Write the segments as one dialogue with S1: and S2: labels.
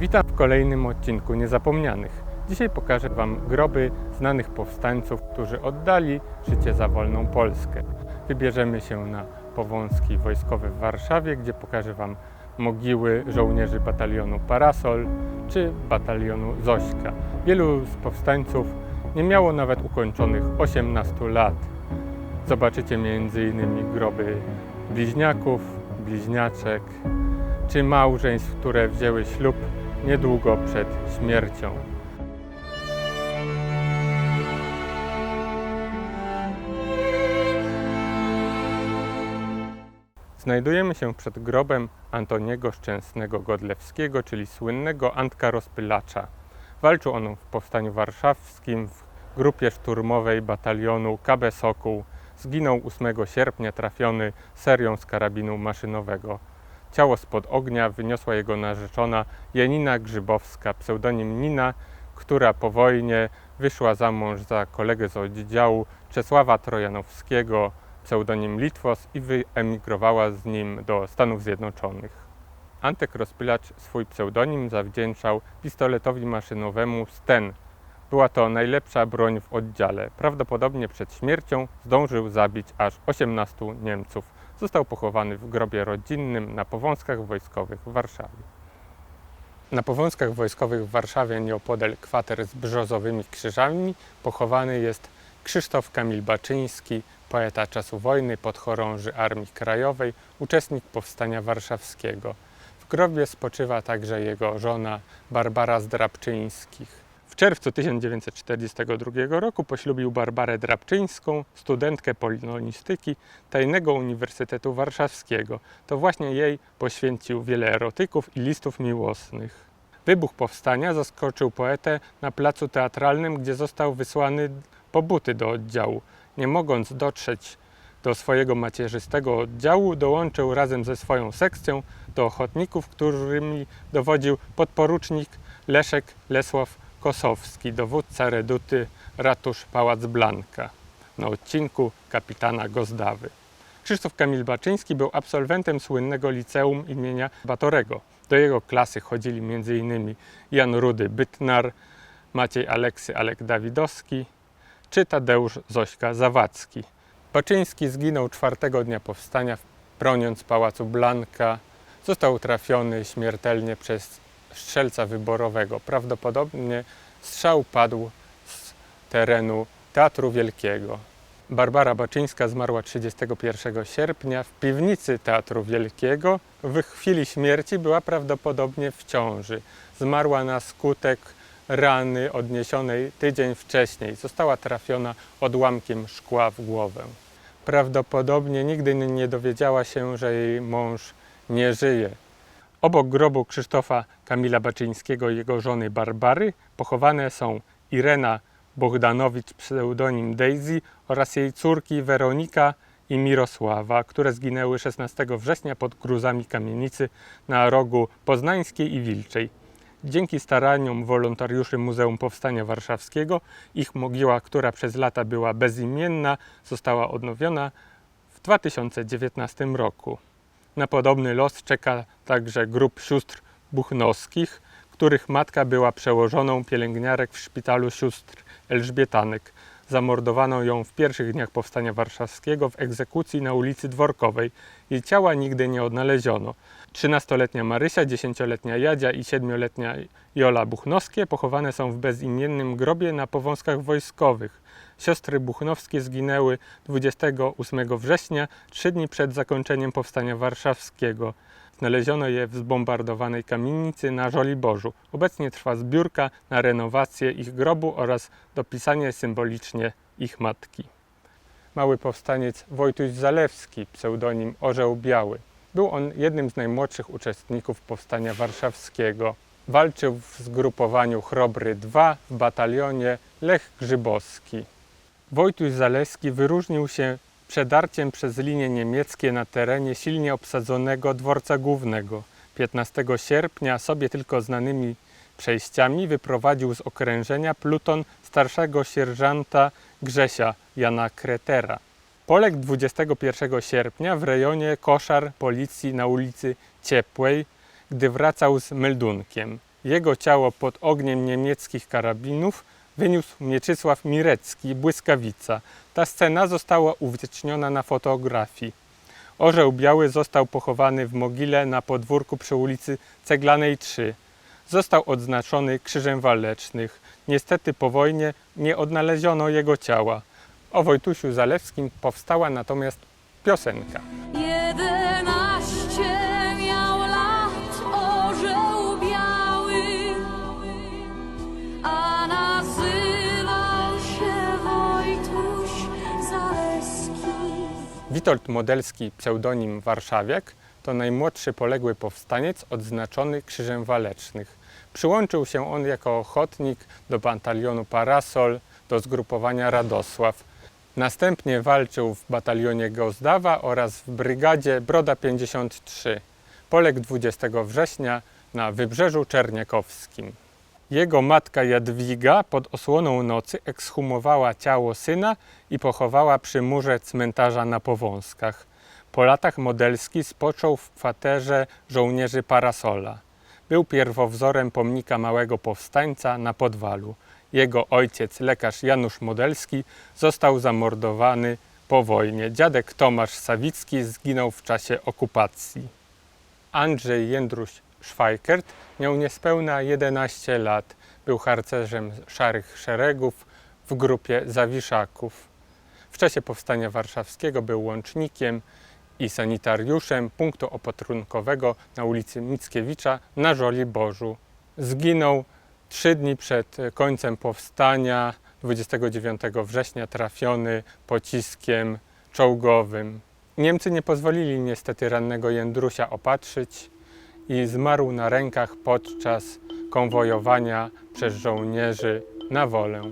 S1: Witam w kolejnym odcinku Niezapomnianych. Dzisiaj pokażę Wam groby znanych powstańców, którzy oddali życie za wolną Polskę. Wybierzemy się na Powązki Wojskowe w Warszawie, gdzie pokażę Wam mogiły żołnierzy batalionu Parasol czy batalionu Zośka. Wielu z powstańców nie miało nawet ukończonych 18 lat. Zobaczycie m.in. groby bliźniaków, bliźniaczek, czy małżeństw, które wzięły ślub niedługo przed śmiercią. Znajdujemy się przed grobem Antoniego Szczęsnego Godlewskiego, czyli słynnego Antka Rozpylacza. Walczył on w Powstaniu Warszawskim w grupie szturmowej batalionu KB Sokół. Zginął 8 sierpnia trafiony serią z karabinu maszynowego. Ciało spod ognia wyniosła jego narzeczona Janina Grzybowska, pseudonim Nina, która po wojnie wyszła za mąż za kolegę z oddziału Czesława Trojanowskiego, pseudonim Litwos i wyemigrowała z nim do Stanów Zjednoczonych. Antek Rozpylacz swój pseudonim zawdzięczał pistoletowi maszynowemu Sten. Była to najlepsza broń w oddziale. Prawdopodobnie przed śmiercią zdążył zabić aż 18 Niemców. Został pochowany w grobie rodzinnym na Powązkach Wojskowych w Warszawie. Na Powązkach Wojskowych w Warszawie, nieopodal kwater z brzozowymi krzyżami, pochowany jest Krzysztof Kamil Baczyński, poeta czasu wojny, podchorąży Armii Krajowej, uczestnik Powstania Warszawskiego. W grobie spoczywa także jego żona Barbara Zdrabczyńskich. W czerwcu 1942 roku poślubił Barbarę Drabczyńską, studentkę polonistyki Tajnego Uniwersytetu Warszawskiego. To właśnie jej poświęcił wiele erotyków i listów miłosnych. Wybuch powstania zaskoczył poetę na placu teatralnym, gdzie został wysłany po buty do oddziału. Nie mogąc dotrzeć do swojego macierzystego oddziału, dołączył razem ze swoją sekcją do ochotników, którymi dowodził podporucznik Leszek Lesław Kosowski, dowódca reduty Ratusz Pałac Blanka na odcinku kapitana Gozdawy. Krzysztof Kamil Baczyński był absolwentem słynnego liceum imienia Batorego. Do jego klasy chodzili m.in. Jan Rudy Bytnar, Maciej Aleksy Alek Dawidowski czy Tadeusz Zośka Zawadzki. Baczyński zginął czwartego dnia powstania, broniąc Pałacu Blanka. Został trafiony śmiertelnie przez strzelca wyborowego. Prawdopodobnie strzał padł z terenu Teatru Wielkiego. Barbara Baczyńska zmarła 31 sierpnia w piwnicy Teatru Wielkiego. W chwili śmierci była prawdopodobnie w ciąży. Zmarła na skutek rany odniesionej tydzień wcześniej. Została trafiona odłamkiem szkła w głowę. Prawdopodobnie nigdy nie dowiedziała się, że jej mąż nie żyje. Obok grobu Krzysztofa Kamila Baczyńskiego i jego żony Barbary pochowane są Irena Bogdanowicz, pseudonim Daisy oraz jej córki Weronika i Mirosława, które zginęły 16 września pod gruzami kamienicy na rogu Poznańskiej i Wilczej. Dzięki staraniom wolontariuszy Muzeum Powstania Warszawskiego ich mogiła, która przez lata była bezimienna, została odnowiona w 2019 roku. Na podobny los czeka także grup sióstr Buchnowskich, których matka była przełożoną pielęgniarek w szpitalu sióstr Elżbietanek. Zamordowano ją w pierwszych dniach powstania warszawskiego w egzekucji na ulicy Dworkowej. Jej ciała nigdy nie odnaleziono. 13-letnia Marysia, 10-letnia Jadzia i 7-letnia Jola Buchnowskie pochowane są w bezimiennym grobie na powązkach wojskowych. Siostry Buchnowskie zginęły 28 września, trzy dni przed zakończeniem powstania warszawskiego. Znaleziono je w zbombardowanej kamienicy na Żoliborzu. Obecnie trwa zbiórka na renowację ich grobu oraz dopisanie symbolicznie ich matki. Mały powstaniec Wojtuś Zalewski, pseudonim Orzeł Biały. Był on jednym z najmłodszych uczestników powstania warszawskiego. Walczył w zgrupowaniu Chrobry II w batalionie Lech Grzybowski. Wojtuś Zaleski wyróżnił się przedarciem przez linie niemieckie na terenie silnie obsadzonego dworca głównego. 15 sierpnia sobie tylko znanymi przejściami wyprowadził z okrężenia pluton starszego sierżanta Grzesia Jana Kretera. Poległ 21 sierpnia w rejonie koszar policji na ulicy Ciepłej, gdy wracał z meldunkiem. Jego ciało pod ogniem niemieckich karabinów wyniósł Mieczysław Mirecki, Błyskawica. Ta scena została uwieczniona na fotografii. Orzeł Biały został pochowany w mogile na podwórku przy ulicy Ceglanej 3. Został odznaczony Krzyżem Walecznych. Niestety po wojnie nie odnaleziono jego ciała. O Wojtusiu Zalewskim powstała natomiast piosenka. Witold Modelski, pseudonim Warszawiak, to najmłodszy poległy powstaniec odznaczony Krzyżem Walecznych. Przyłączył się on jako ochotnik do batalionu Parasol, do zgrupowania Radosław. Następnie walczył w batalionie Gozdawa oraz w brygadzie Broda 53. Poległ 20 września na Wybrzeżu Czerniakowskim. Jego matka Jadwiga pod osłoną nocy ekshumowała ciało syna i pochowała przy murze cmentarza na Powązkach. Po latach Modelski spoczął w kwaterze żołnierzy Parasola. Był pierwowzorem pomnika małego powstańca na Podwalu. Jego ojciec, lekarz Janusz Modelski, został zamordowany po wojnie. Dziadek Tomasz Sawicki zginął w czasie okupacji. Andrzej Jędruś Szwajkert miał niespełna 11 lat. Był harcerzem szarych szeregów w grupie Zawiszaków. W czasie powstania warszawskiego był łącznikiem i sanitariuszem punktu opatrunkowego na ulicy Mickiewicza na Żoliborzu. Zginął trzy dni przed końcem powstania, 29 września, trafiony pociskiem czołgowym. Niemcy nie pozwolili niestety rannego Jędrusia opatrzyć i zmarł na rękach podczas konwojowania przez żołnierzy na wolę.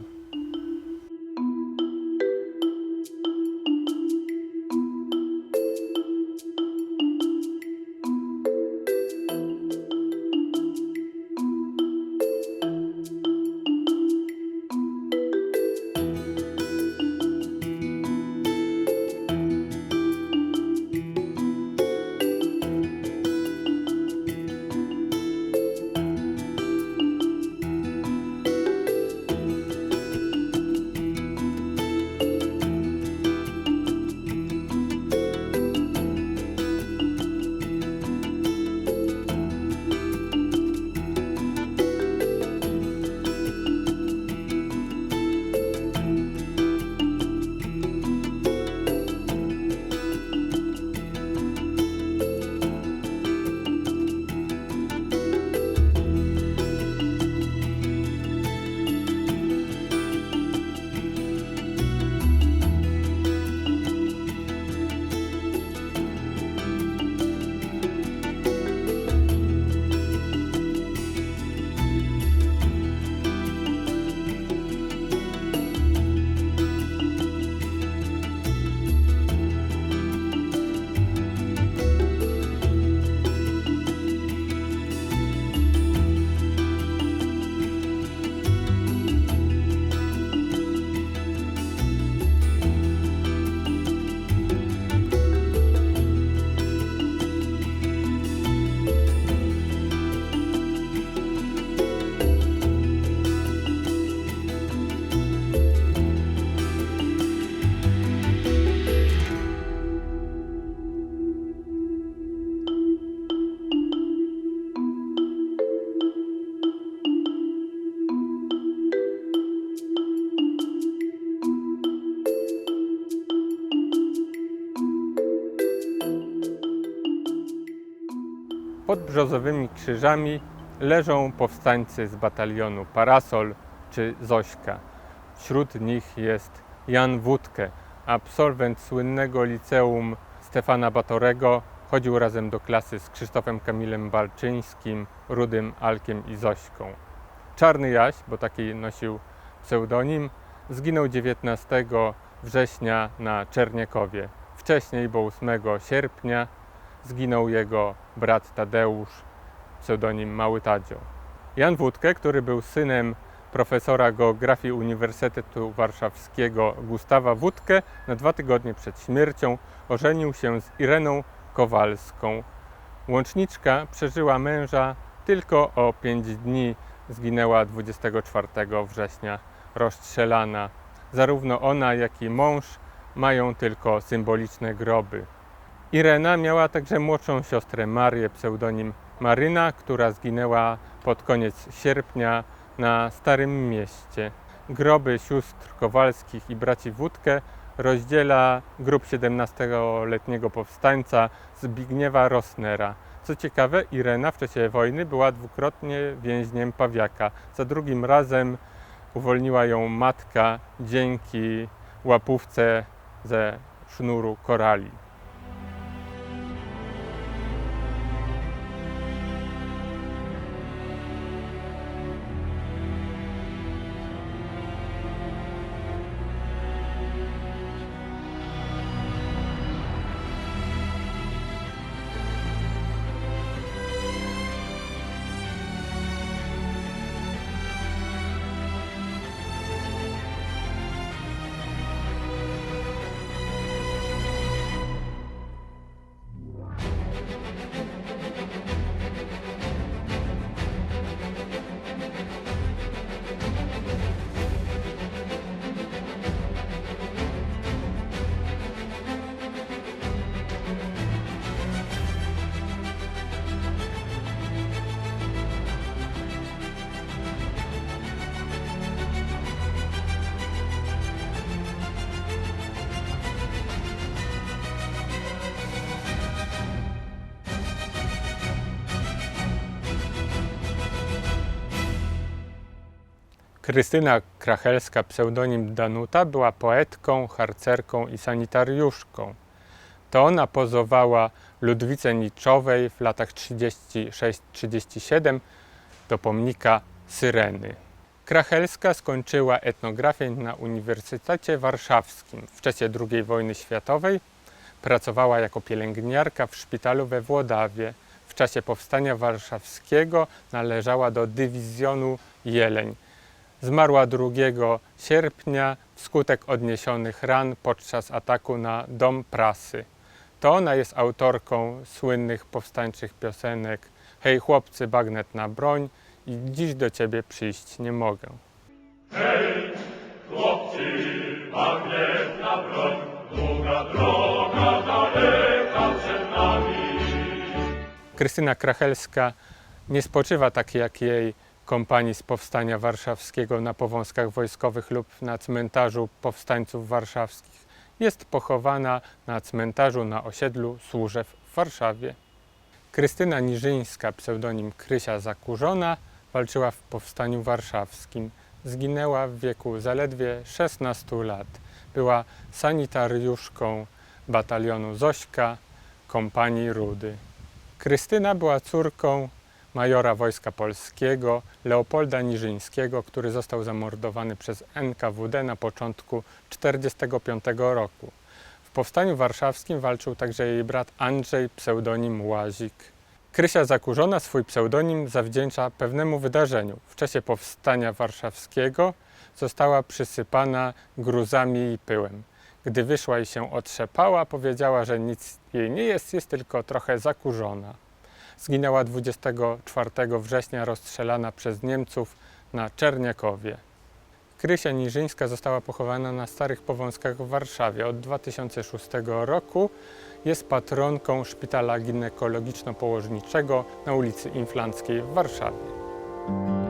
S1: Brzozowymi krzyżami leżą powstańcy z batalionu Parasol czy Zośka. Wśród nich jest Jan Wódkę, absolwent słynnego liceum Stefana Batorego. Chodził razem do klasy z Krzysztofem Kamilem Balczyńskim, Rudym Alkiem i Zośką. Czarny Jaś, bo taki nosił pseudonim, zginął 19 września na Czerniakowie. Wcześniej, bo 8 sierpnia, zginął jego brat Tadeusz, pseudonim Mały Tadzio. Jan Wódkę, który był synem profesora geografii Uniwersytetu Warszawskiego Gustawa Wódkę, na dwa tygodnie przed śmiercią ożenił się z Ireną Kowalską. Łączniczka przeżyła męża Tylko o 5 dni zginęła 24 września rozstrzelana. Zarówno ona, jak i mąż mają tylko symboliczne groby. Irena miała także młodszą siostrę Marię, pseudonim Maryna, która zginęła pod koniec sierpnia na Starym Mieście. Groby sióstr Kowalskich i braci Wódkę rozdziela grup 17-letniego powstańca Zbigniewa Rosnera. Co ciekawe, Irena w czasie wojny była dwukrotnie więźniem Pawiaka. Za drugim razem uwolniła ją matka dzięki łapówce ze sznuru korali. Krystyna Krachelska, pseudonim Danuta, była poetką, harcerką i sanitariuszką. To ona pozowała Ludwice Niczowej w latach 36-37 do pomnika Syreny. Krachelska skończyła etnografię na Uniwersytecie Warszawskim. W czasie II wojny światowej pracowała jako pielęgniarka w szpitalu we Włodawie. W czasie powstania warszawskiego należała do dywizjonu Jeleń. Zmarła 2 sierpnia wskutek odniesionych ran podczas ataku na dom prasy. To ona jest autorką słynnych powstańczych piosenek Hej chłopcy, bagnet na broń i dziś do ciebie przyjść nie mogę. Krystyna Krachelska nie spoczywa tak jak jej kompanii z Powstania Warszawskiego na powązkach wojskowych lub na cmentarzu powstańców warszawskich. Jest pochowana na cmentarzu na osiedlu Służew w Warszawie. Krystyna Niżyńska, pseudonim Krysia Zakurzona, walczyła w Powstaniu Warszawskim. Zginęła w wieku zaledwie 16 lat. Była sanitariuszką batalionu Zośka kompanii Rudy. Krystyna była córką majora Wojska Polskiego Leopolda Niżyńskiego, który został zamordowany przez NKWD na początku 1945 roku. W Powstaniu Warszawskim walczył także jej brat Andrzej, pseudonim Łazik. Krysia Zakurzona swój pseudonim zawdzięcza pewnemu wydarzeniu. W czasie Powstania Warszawskiego została przysypana gruzami i pyłem. Gdy wyszła i się otrzepała, powiedziała, że nic jej nie jest, jest tylko trochę zakurzona. Zginęła 24 września rozstrzelana przez Niemców na Czerniakowie. Krysia Niżyńska została pochowana na Starych Powązkach w Warszawie. Od 2006 roku jest patronką Szpitala Ginekologiczno-Położniczego na ulicy Inflanckiej w Warszawie.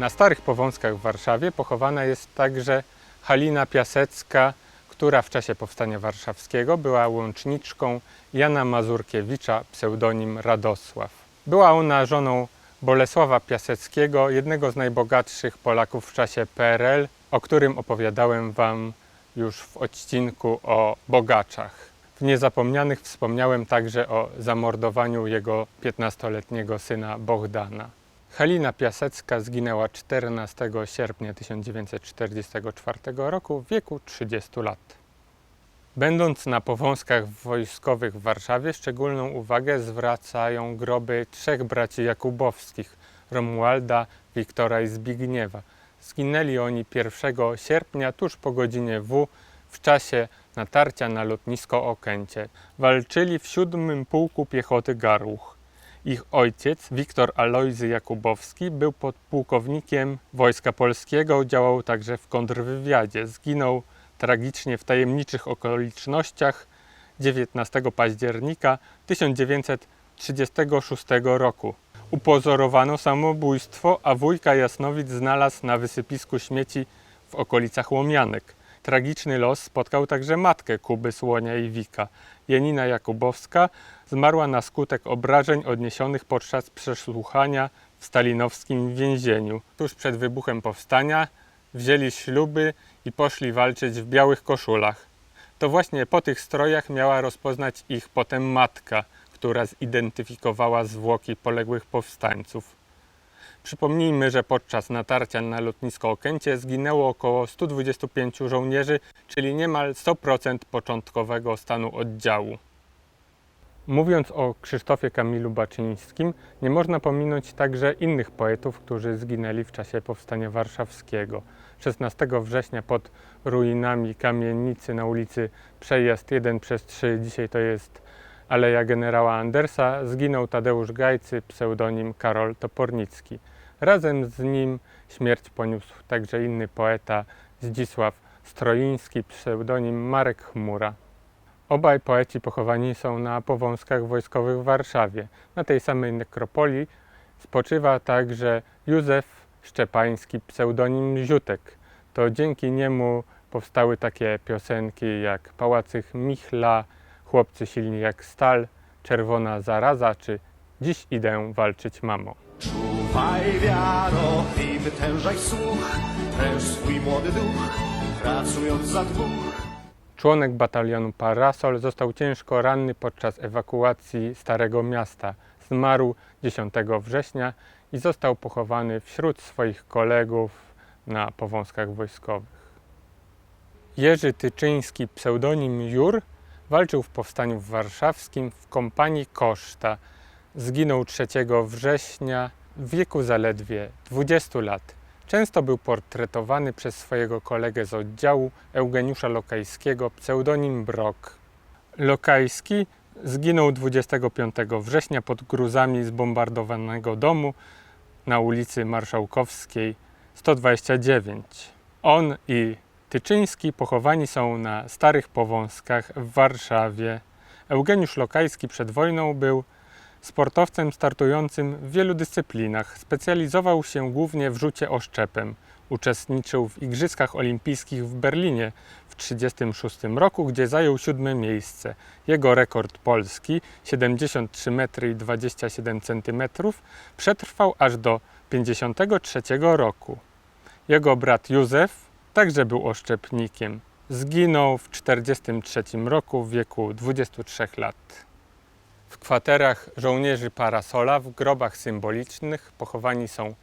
S1: Na Starych Powązkach w Warszawie pochowana jest także Halina Piasecka, która w czasie Powstania Warszawskiego była łączniczką Jana Mazurkiewicza, pseudonim Radosław. Była ona żoną Bolesława Piaseckiego, jednego z najbogatszych Polaków w czasie PRL, o którym opowiadałem Wam już w odcinku o bogaczach. W Niezapomnianych wspomniałem także o zamordowaniu jego 15-letniego syna Bohdana. Halina Piasecka zginęła 14 sierpnia 1944 roku w wieku 30 lat. Będąc na powązkach wojskowych w Warszawie, szczególną uwagę zwracają groby trzech braci Jakubowskich Romualda, Wiktora i Zbigniewa. Zginęli oni 1 sierpnia tuż po godzinie W w czasie natarcia na lotnisko Okęcie. Walczyli w 7 Pułku Piechoty Garłuch. Ich ojciec, Wiktor Alojzy Jakubowski, był podpułkownikiem Wojska Polskiego, działał także w kontrwywiadzie. Zginął tragicznie w tajemniczych okolicznościach 19 października 1936 roku. Upozorowano samobójstwo, a wujka Jasnowic znalazł na wysypisku śmieci w okolicach Łomianek. Tragiczny los spotkał także matkę Kuby Słonia i Wika. Janina Jakubowska zmarła na skutek obrażeń odniesionych podczas przesłuchania w stalinowskim więzieniu. Tuż przed wybuchem powstania wzięli śluby i poszli walczyć w białych koszulach. To właśnie po tych strojach miała rozpoznać ich potem matka, która zidentyfikowała zwłoki poległych powstańców. Przypomnijmy, że podczas natarcia na lotnisko Okęcie zginęło około 125 żołnierzy, czyli niemal 100% początkowego stanu oddziału. Mówiąc o Krzysztofie Kamilu Baczyńskim, nie można pominąć także innych poetów, którzy zginęli w czasie Powstania Warszawskiego. 16 września pod ruinami kamienicy na ulicy Przejazd 1 przez 3, dzisiaj to jest Aleja Generała Andersa, zginął Tadeusz Gajcy, pseudonim Karol Topornicki. Razem z nim śmierć poniósł także inny poeta Zdzisław Stroiński, pseudonim Marek Chmura. Obaj poeci pochowani są na powązkach wojskowych w Warszawie. Na tej samej nekropolii spoczywa także Józef Szczepański, pseudonim Ziutek. To dzięki niemu powstały takie piosenki jak Pałacych Michla, Chłopcy silni jak stal, Czerwona zaraza czy Dziś idę walczyć mamo.
S2: Czuwaj wiaro i wytężaj słuch, pręż swój młody duch, pracując za dwóch.
S1: Członek batalionu Parasol został ciężko ranny podczas ewakuacji Starego Miasta. Zmarł 10 września i został pochowany wśród swoich kolegów na powązkach wojskowych. Jerzy Tyczyński, pseudonim Jur, walczył w powstaniu warszawskim w kompanii Koszta. Zginął 3 września w wieku zaledwie 20 lat. Często był portretowany przez swojego kolegę z oddziału Eugeniusza Lokajskiego, pseudonim Brok. Lokajski zginął 25 września pod gruzami zbombardowanego domu na ulicy Marszałkowskiej 129. On i Tyczyński pochowani są na Starych Powązkach w Warszawie. Eugeniusz Lokajski przed wojną był sportowcem startującym w wielu dyscyplinach. Specjalizował się głównie w rzucie oszczepem. Uczestniczył w Igrzyskach Olimpijskich w Berlinie w 1936 roku, gdzie zajął siódme miejsce. Jego rekord polski 73 metry i 27 cm przetrwał aż do 1953 roku. Jego brat Józef także był oszczepnikiem. Zginął w 1943 roku w wieku 23 lat. Kwaterach żołnierzy Parasola w grobach symbolicznych pochowani są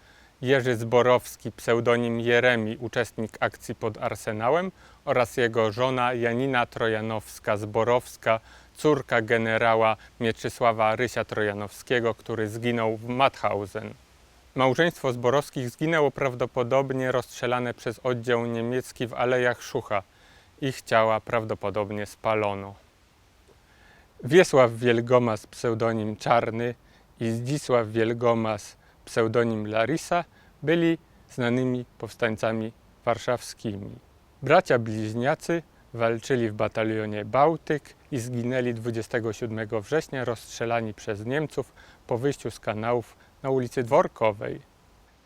S1: Jerzy Zborowski, pseudonim Jeremi, uczestnik akcji pod Arsenałem oraz jego żona Janina Trojanowska-Zborowska, córka generała Mieczysława Rysia Trojanowskiego, który zginął w Mauthausen. Małżeństwo Zborowskich zginęło prawdopodobnie rozstrzelane przez oddział niemiecki w Alejach Szucha. Ich ciała prawdopodobnie spalono. Wiesław Wielgomas, pseudonim Czarny i Zdzisław Wielgomas, pseudonim Larisa, byli znanymi powstańcami warszawskimi. Bracia bliźniacy walczyli w batalionie Bałtyk i zginęli 27 września rozstrzelani przez Niemców po wyjściu z kanałów na ulicy Dworkowej.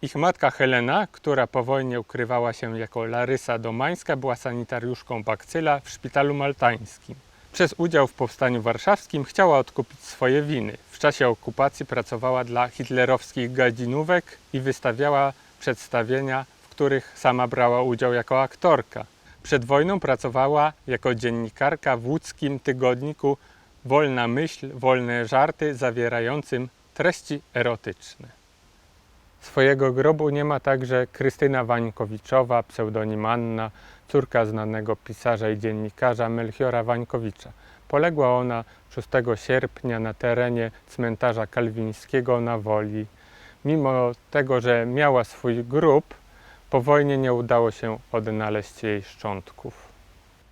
S1: Ich matka Helena, która po wojnie ukrywała się jako Larysa Domańska, była sanitariuszką bakcyla w szpitalu maltańskim. Przez udział w powstaniu warszawskim chciała odkupić swoje winy. W czasie okupacji pracowała dla hitlerowskich gadzinówek i wystawiała przedstawienia, w których sama brała udział jako aktorka. Przed wojną pracowała jako dziennikarka w łódzkim tygodniku Wolna myśl, wolne żarty zawierającym treści erotyczne. Swojego grobu nie ma także Krystyna Wańkowiczowa, pseudonim Anna, córka znanego pisarza i dziennikarza Melchiora Wańkowicza. Poległa ona 6 sierpnia na terenie cmentarza kalwińskiego na Woli. Mimo tego, że miała swój grób, po wojnie nie udało się odnaleźć jej szczątków.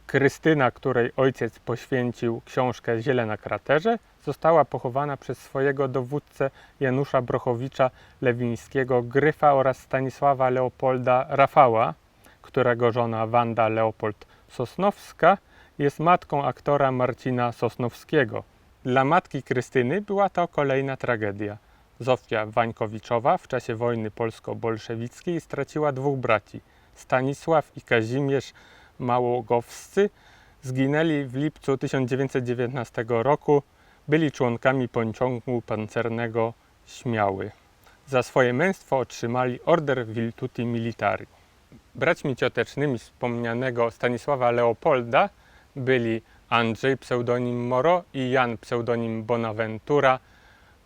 S1: Krystyna, której ojciec poświęcił książkę Ziele na kraterze, została pochowana przez swojego dowódcę Janusza Brochowicza Lewińskiego, Gryfa oraz Stanisława Leopolda Rafała, którego żona Wanda Leopold Sosnowska jest matką aktora Marcina Sosnowskiego. Dla matki Krystyny była to kolejna tragedia. Zofia Wańkowiczowa w czasie wojny polsko-bolszewickiej straciła dwóch braci. Stanisław i Kazimierz Małogowscy zginęli w lipcu 1919 roku. Byli członkami pociągu pancernego Śmiały. Za swoje męstwo otrzymali Order Virtuti Militari. Braćmi ciotecznymi wspomnianego Stanisława Leopolda byli Andrzej pseudonim Moro i Jan pseudonim Bonaventura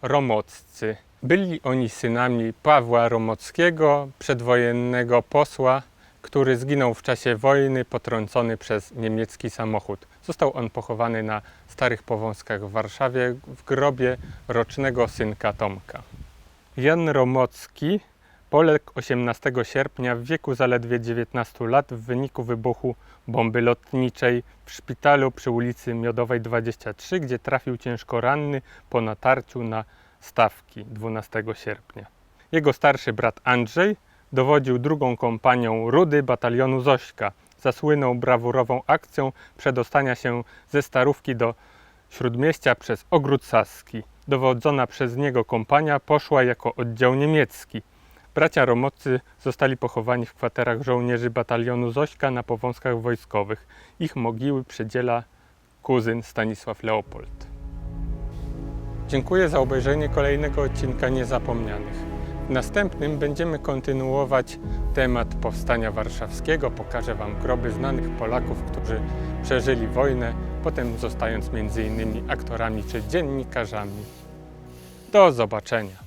S1: Romoccy. Byli oni synami Pawła Romockiego, przedwojennego posła, który zginął w czasie wojny potrącony przez niemiecki samochód. Został on pochowany na Starych Powązkach w Warszawie w grobie rocznego synka Tomka. Jan Romocki poległ 18 sierpnia w wieku zaledwie 19 lat w wyniku wybuchu bomby lotniczej w szpitalu przy ulicy Miodowej 23, gdzie trafił ciężko ranny po natarciu na stawki 12 sierpnia. Jego starszy brat Andrzej dowodził drugą kompanią Rudy batalionu Zośka. Zasłynął brawurową akcją przedostania się ze Starówki do Śródmieścia przez Ogród Saski. Dowodzona przez niego kompania poszła jako oddział niemiecki. Bracia Romocy zostali pochowani w kwaterach żołnierzy batalionu Zośka na powązkach wojskowych. Ich mogiły przedziela kuzyn Stanisław Leopold. Dziękuję za obejrzenie kolejnego odcinka Niezapomnianych. W następnym będziemy kontynuować temat powstania warszawskiego. Pokażę Wam groby znanych Polaków, którzy przeżyli wojnę, potem zostając innymi aktorami czy dziennikarzami. Do zobaczenia.